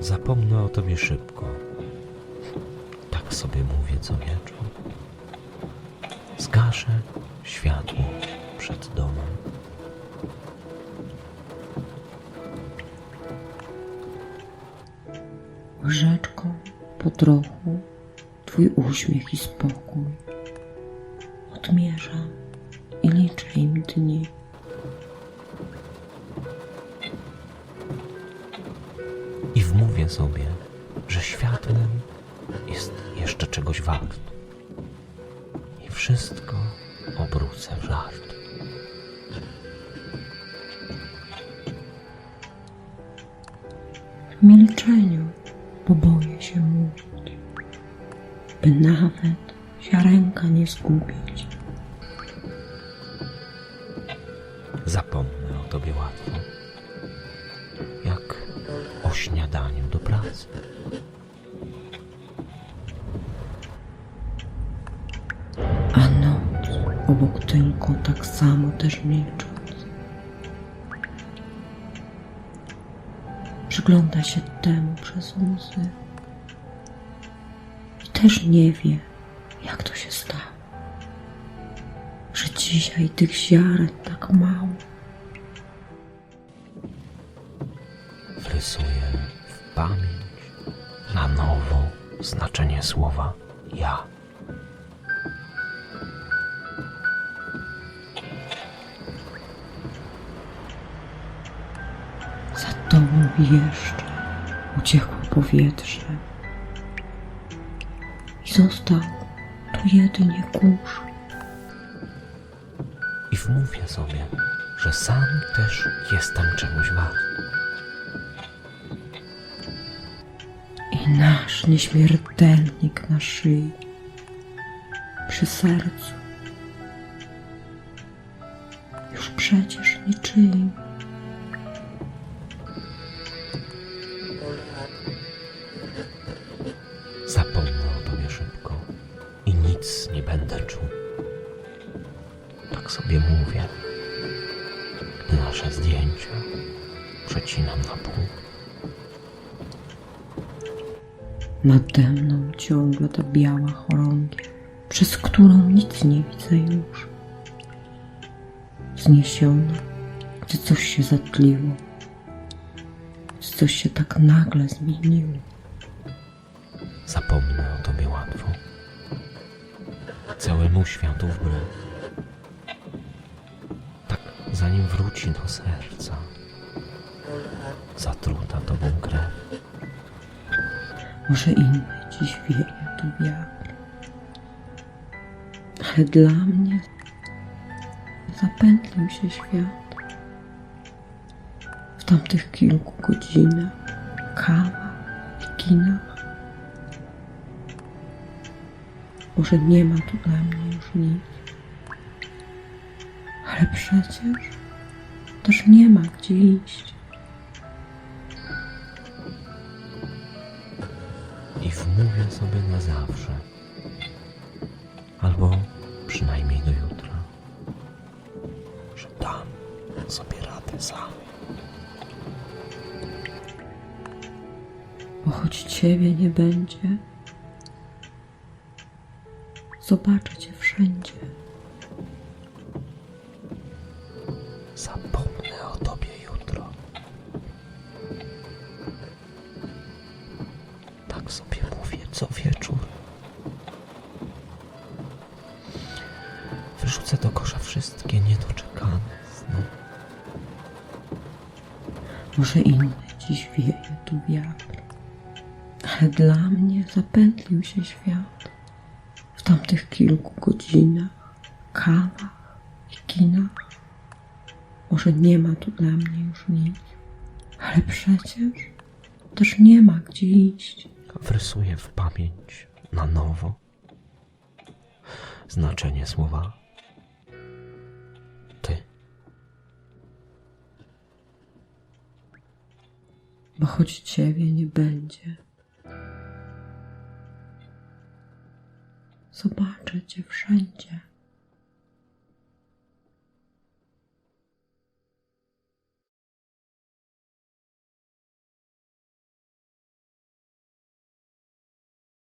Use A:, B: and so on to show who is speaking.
A: Zapomnę o tobie szybko. Tak sobie mówię co wieczór. Zgaszę światło przed domem.
B: Łyżeczką po trochu Twój uśmiech i spokój. Odmierzam i liczę im dni.
A: Sobie, że światłem jest jeszcze czegoś wart. I wszystko obrócę w żart.
B: W milczeniu, bo boję się mówić, by nawet ziarenka nie zgubić.
A: Zapomnę o tobie łatwo, śniadaniu do pracy.
B: A noc obok tylko tak samo też milcząc. Przygląda się temu przez łzy i też nie wie, jak to się stało, że dzisiaj tych ziaren tak mało.
A: Pamięć na nowo znaczenie słowa ja.
B: Za tobą jeszcze uciekło powietrze i został tu jedynie kurz.
A: I wmówię sobie, że sam też jestem czegoś wart.
B: Nasz nieśmiertelnik na szyi, przy sercu. Już przecież niczyim.
A: Zapomnę o tobie szybko i nic nie będę czuł. Tak sobie mówię, gdy nasze zdjęcia przecinam na pół.
B: Nade mną ciągle ta biała chorągiew, przez którą nic nie widzę już. Zniesiona, gdy coś się zatliło, gdy coś się tak nagle zmieniło.
A: Zapomnę o tobie łatwo. Całemu światu wbrew. Tak zanim wróci do serca, zatruta tobą krew.
B: Może inny dziś wieje tu wiatr. Ale dla mnie zapętlił się świat. W tamtych kilku godzinach, kawa i kinach. Może nie ma tu dla mnie już nic. Ale przecież też nie ma gdzie iść.
A: I wmówię sobie na zawsze. Albo przynajmniej do jutra, że dam sobie radę sam.
B: bo choć ciebie nie będzie, zobaczę cię wszędzie.
A: Co wieczór. Wyrzucę do kosza wszystkie niedoczekane sny.
B: Może inny dziś wieje tu wiatr, ale dla mnie zapętlił się świat. W tamtych kilku godzinach, kawach i kinach. Może nie ma tu dla mnie już nic, ale przecież też nie ma gdzie iść.
A: Wrysuję w pamięć na nowo znaczenie słowa ty.
B: bo choć ciebie nie będzie, zobaczę cię wszędzie.